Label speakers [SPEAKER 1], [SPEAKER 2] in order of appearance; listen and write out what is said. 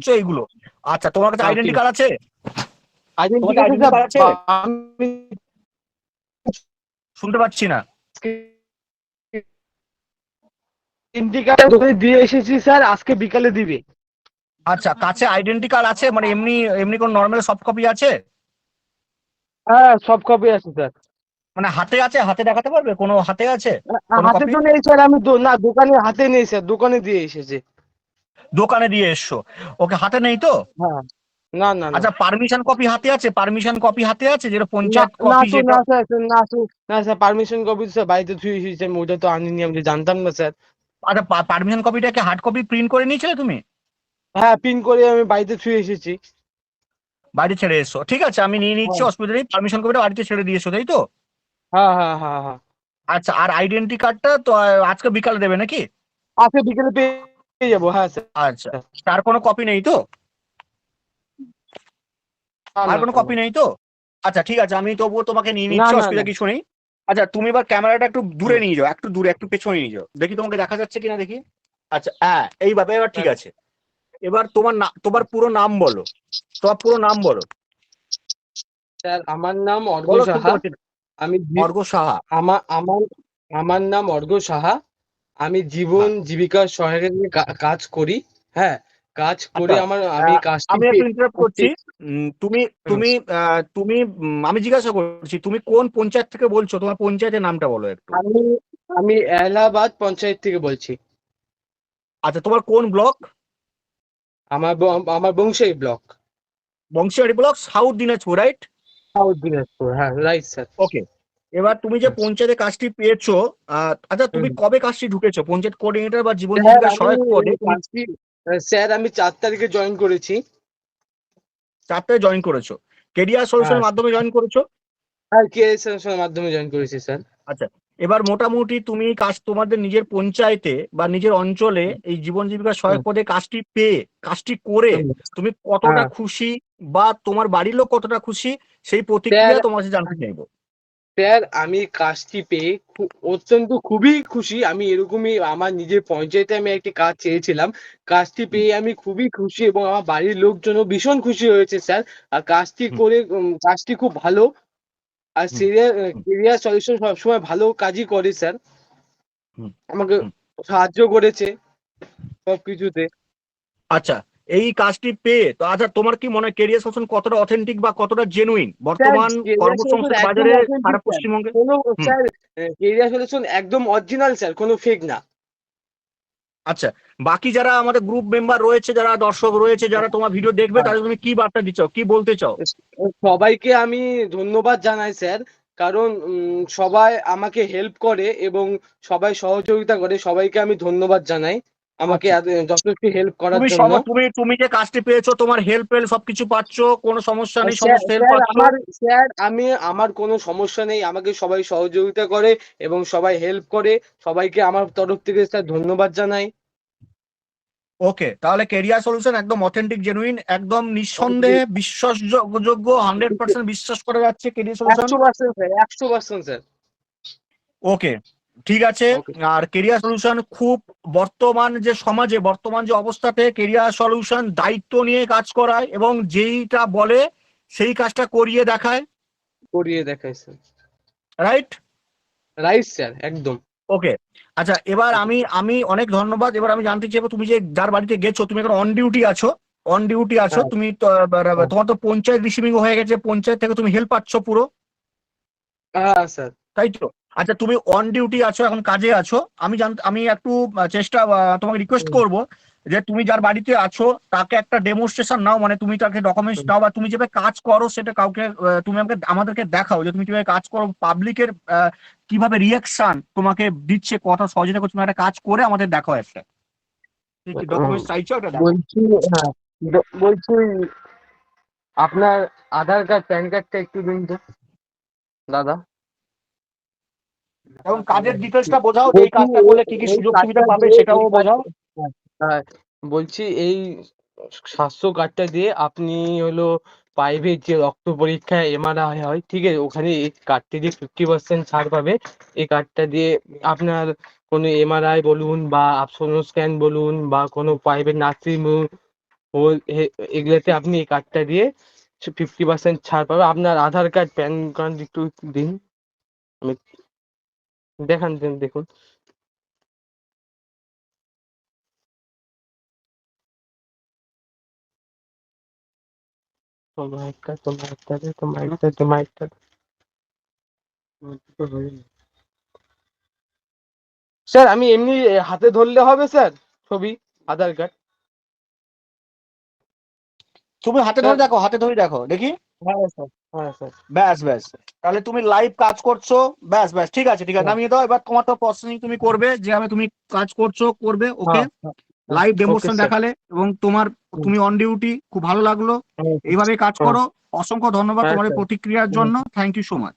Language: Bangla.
[SPEAKER 1] করছ এইগুলো। আচ্ছা তোমার কাছে আইডেন্টি কার্ড আছে? শুনতে পাচ্ছি না।
[SPEAKER 2] দিয়ে এসেছি স্যার। আজকে বিকালে দিবে।
[SPEAKER 1] আচ্ছা কাছে আইডেন্টি কার্ড আছে? মানে এমনি এমনি কোন নর্মাল সফট কপি আছে?
[SPEAKER 2] হ্যাঁ সব কপি আছে স্যার।
[SPEAKER 1] মানে হাতে আছে? হাতে দেখাতে পারবে? কোনো হাতে আছে? কোনো
[SPEAKER 2] হাতে
[SPEAKER 1] copy?
[SPEAKER 2] তো নেই স্যার। আমি না দোকানে হাতে নেই স্যার। দোকানে দিয়ে এসেছে।
[SPEAKER 1] দোকানে দিয়ে এসছো ওকে হাতে নেই তো?
[SPEAKER 2] হ্যাঁ। না না
[SPEAKER 1] আচ্ছা পারমিশন কপি হাতে আছে? পারমিশন কপি হাতে আছে? যেটা পঞ্চায়েত কপি যেটা
[SPEAKER 2] না স্যার না স্যার না স্যার পারমিশন কপি স্যার বাড়িতে আমি ওটা তো আনিনি আমি জানতাম না স্যার
[SPEAKER 1] আচ্ছা পারমিশন কপিটাকে হার্ড কপি প্রিন্ট করে নিয়েছিলে তুমি?
[SPEAKER 2] হ্যাঁ পিন করে আমি বাড়িতে থুয়ে এসেছি।
[SPEAKER 1] বাড়ি ছেড়ে এসো। ঠিক আছে আমি নিয়ে নিচ্ছি
[SPEAKER 2] হ্যাঁ।
[SPEAKER 1] অসুবিধা নেই পারমিশন কপিটা বাড়িতে ছেড়ে দিয়েছ তাই তো?
[SPEAKER 2] হ্যাঁ হ্যাঁ হ্যাঁ হ্যাঁ।
[SPEAKER 1] আচ্ছা আর আইডেন্টি কার্ডটা তো আজকে বিকালে দেবে নাকি?
[SPEAKER 2] আজকে বিকেলে পেয়ে যাব হ্যাঁ স্যার
[SPEAKER 1] আচ্ছা তার কোনো কপি নেই তো? আর কোনো কপি নেই তো? আচ্ছা ঠিক আছে আমি তবুও তোমাকে নিয়ে নিচ্ছি অসুবিধা কিছু নেই। আচ্ছা তুমি এবার ক্যামেরাটা একটু দূরে নিয়ে যাও একটু দূরে একটু পেছনে নিয়ে যাও। দেখি তোমাকে দেখা যাচ্ছে কিনা দেখি। আচ্ছা হ্যাঁ এইভাবে এবার ঠিক আছে। এবার তোমার না তোমার পুরো নাম বলো। তোমার পুরো নাম বলো।
[SPEAKER 2] স্যার আমার নাম অর্ঘ সাহা। আমি
[SPEAKER 1] অর্ঘ সাহা।
[SPEAKER 2] আমার আমার আমার নাম অর্ঘ সাহা। আমি জীবন জীবিকা সহায়কের নিয়ে কাজ করি হ্যাঁ। কাজ করে আমার আমি কাজটি
[SPEAKER 1] আমি একটু ইন্টারাপ্ট করছি। তুমি তুমি তুমি আমি জিজ্ঞাসা করছি তুমি কোন পঞ্চায়েত থেকে বলছো? তোমার পঞ্চায়েতের নামটা বলো একটু।
[SPEAKER 2] আমি আমি এলাহাবাদ পঞ্চায়েত থেকে বলছি।
[SPEAKER 1] আচ্ছা তোমার কোন ব্লক?
[SPEAKER 2] আমার আমার Bangshai block.
[SPEAKER 1] Banshihari block South Dinajpur right
[SPEAKER 2] South Dinajpur হ্যাঁ রাইট স্যার
[SPEAKER 1] ওকে এবার তুমি যে পঞ্চায়েতে কাজটি পেয়েছ আচ্ছা তুমি কবে কাজটি ঢুকেছো? পঞ্চায়েত কোঅর্ডিনেটর বা জীবন জীবিকা সহায়ক পদে?
[SPEAKER 2] স্যার আমি চার তারিখে জয়েন করেছি।
[SPEAKER 1] চারটায় জয়েন করেছ। কেরিয়ার সলিউশনের
[SPEAKER 2] হ্যাঁ।
[SPEAKER 1] মাধ্যমে জয়েন করেছ?
[SPEAKER 2] আর কে এর মাধ্যমে জয়েন করেছি স্যার।
[SPEAKER 1] এবার মোটামুটি তুমি কাজ তোমাদের নিজের পঞ্চায়েতে বা নিজের অঞ্চলে এই জীবন জীবিকা সহায়ক পদে কাজটি পেয়ে কাজটি করে তুমি কতটা
[SPEAKER 2] হ্যাঁ।
[SPEAKER 1] খুশি বা তোমার বাড়ির লোক কতটা খুশি সেই প্রতিক্রিয়া তোমার কাছে জানতে চাইব।
[SPEAKER 2] স্যার আমি কাজটি পেয়ে অত্যন্ত খুবই খুশি। আমি এরকমই আমার নিজের পঞ্চায়েতে আমি একটি কাজ চেয়েছিলাম। কাজটি পেয়ে আমি খুবই খুশি এবং আমার বাড়ির লোকজনও ভীষণ খুশি হয়েছে স্যার। আর কাজটি করে কাজটি খুব ভালো। আর
[SPEAKER 1] হুম,
[SPEAKER 2] সিরিয়ার কেরিয়ার সলিউশন সবসময় ভালো কাজই করে স্যার। আমাকে সাহায্য করেছে সবকিছুতে।
[SPEAKER 1] আচ্ছা এই কাজটি পেয়ে তো আচ্ছা তোমার কি মনে হয় কেরিয়ার সলিউশন কতটা অথেন্টিক বা কতটা জেনুইন বর্তমান কর্মসংস্থান বাজারে সারা পশ্চিমবঙ্গে?
[SPEAKER 2] স্যার কেরিয়ার সলিউশন একদম অরিজিনাল স্যার কোনো ফেক না।
[SPEAKER 1] আচ্ছা বাকি যারা আমাদের গ্রুপ মেম্বার রয়েছে যারা দর্শক রয়েছে যারা তোমার ভিডিও দেখবে
[SPEAKER 2] হ্যাঁ।
[SPEAKER 1] তাদের তুমি কি বার্তা দিচ্ছ? কি বলতে চাও?
[SPEAKER 2] সবাইকে আমি ধন্যবাদ জানাই স্যার কারণ সবাই আমাকে হেল্প করে এবং সবাই সহযোগিতা করে সবাইকে আমি ধন্যবাদ জানাই। আমাকে
[SPEAKER 1] আচ্ছা।
[SPEAKER 2] যথেষ্ট হেল্প করার জন্য।
[SPEAKER 1] তুমি তুমি যে কাজটি পেয়েছ তোমার হেল্প হেল্প সবকিছু পাচ্ছ কোনো সমস্যা নেই সমস্ত হেল্প পাচ্ছ?
[SPEAKER 2] আমার স্যার আমি আমার কোনো সমস্যা নেই আমাকে সবাই সহযোগিতা করে এবং সবাই হেল্প করে। সবাইকে আমার তরফ থেকে স্যার ধন্যবাদ জানাই।
[SPEAKER 1] ওকে তাহলে কেরিয়ার সলিউশন একদম অথেন্টিক জেনুইন একদম নিঃসন্দেহে বিশ্বাসযোগ্য হান্ড্রেড পার্সেন্ট বিশ্বাস করা যাচ্ছে কেরিয়ার সলিউশন
[SPEAKER 2] একশো পার্সেন্ট স্যার একশো পার্সেন্ট স্যার।
[SPEAKER 1] ওকে ঠিক আছে? আর কেরিয়ার সলিউশন খুব বর্তমান যে সমাজে বর্তমান যে অবস্থাতে কেরিয়ার সলিউশন দায়িত্ব নিয়ে কাজ করায় এবং যেইটা বলে সেই কাজটা করিয়ে দেখায়।
[SPEAKER 2] করিয়ে দেখাই স্যার
[SPEAKER 1] রাইট
[SPEAKER 2] রাইট স্যার একদম।
[SPEAKER 1] ওকে আচ্ছা এবার আমি আমি অনেক ধন্যবাদ। এবার আমি জানতে চাইব তুমি যে যার বাড়িতে গেছো তুমি এখন অন ডিউটি আছো। অন ডিউটি আছো
[SPEAKER 2] হ্যাঁ।
[SPEAKER 1] তুমি তোমার তো পঞ্চায়েত রিসিভিং হয়ে গেছে। পঞ্চায়েত থেকে তুমি হেল্প পাচ্ছ পুরো।
[SPEAKER 2] হ্যাঁ স্যার
[SPEAKER 1] তাই তো? আচ্ছা তুমি অন ডিউটি আছো এখন কাজে আছো আমি জান আমি একটু চেষ্টা তোমাকে রিকোয়েস্ট। করব যে তুমি যার বাড়িতে আছো তাকে একটা ডেমনস্ট্রেশন নাও মানে তুমি তাকে ডকুমেন্টস। নাও বা তুমি যেভাবে কাজ করো সেটা কাউকে তুমি আমাকে আমাদেরকে দেখাও যে তুমি কীভাবে কাজ করো পাবলিকের কীভাবে রিয়াকশন তোমাকে দিচ্ছে কথা সহযোগিতা করছে তুমি একটা কাজ করে আমাদের দেখাও একটা ডকুমেন্টস চাইছো একটা
[SPEAKER 2] বলছি হ্যাঁ বলছি আপনার আধার কার্ড প্যান কার্ডটা একটু দিন তো দাদা
[SPEAKER 1] এবং কাজের ডিটেলসটা বোঝাও যে এই কাজটা করলে কি কি সুযোগ সুবিধা পাবে সেটাও বোঝাও।
[SPEAKER 2] হ্যাঁ, বলছি এই স্বাস্থ্য কার্ডটা দিয়ে আপনি হলো প্রাইভেট যে রক্ত পরীক্ষা এমআরআই হয় ঠিক আছে ওখানে এই কার্ডটি দিয়ে ফিফটি পার্সেন্ট ছাড় পাবে। এই কার্ডটা দিয়ে আপনার কোনো এমআরআই বলুন বা আপসোনো স্ক্যান বলুন বা কোনো প্রাইভেট নার্সিং এ- এগুলোতে আপনি এই কার্ডটা দিয়ে ফিফটি পার্সেন্ট ছাড় পাবে। আপনার আধার কার্ড প্যান কার্ড একটু দিন। আমি দেখান দেন দেখুন। তোমার একটা তোমার একটা তোমার একটা তোমার একটা। স্যার আমি এমনি হাতে ধরলে হবে স্যার ছবি আধার কার্ড।
[SPEAKER 1] তুমি হাতে ধরে দেখো হাতে ধরে দেখো দেখি।
[SPEAKER 2] হ্যাঁ হ্যাঁ স্যার।
[SPEAKER 1] ব্যাস ব্যাস। তাহলে তুমি লাইভ কাজ করছ ব্যাস ব্যাস ঠিক আছে ঠিক আছে।
[SPEAKER 2] হ্যাঁ।
[SPEAKER 1] নামিয়ে দাও এবার তোমার তো প্রসেসিং তুমি করবে যেভাবে তুমি কাজ করছ করবে ওকে
[SPEAKER 2] হ্যাঁ,
[SPEAKER 1] লাইভ ডেমোশন দেখালে এবং তোমার তুমি অন ডিউটি খুব ভালো লাগল।
[SPEAKER 2] হ্যাঁ,
[SPEAKER 1] এইভাবে কাজ
[SPEAKER 2] হ্যাঁ।
[SPEAKER 1] করো। অসংখ্য ধন্যবাদ
[SPEAKER 2] হ্যাঁ,
[SPEAKER 1] তোমার প্রতিক্রিয়ার জন্য। Thank you so much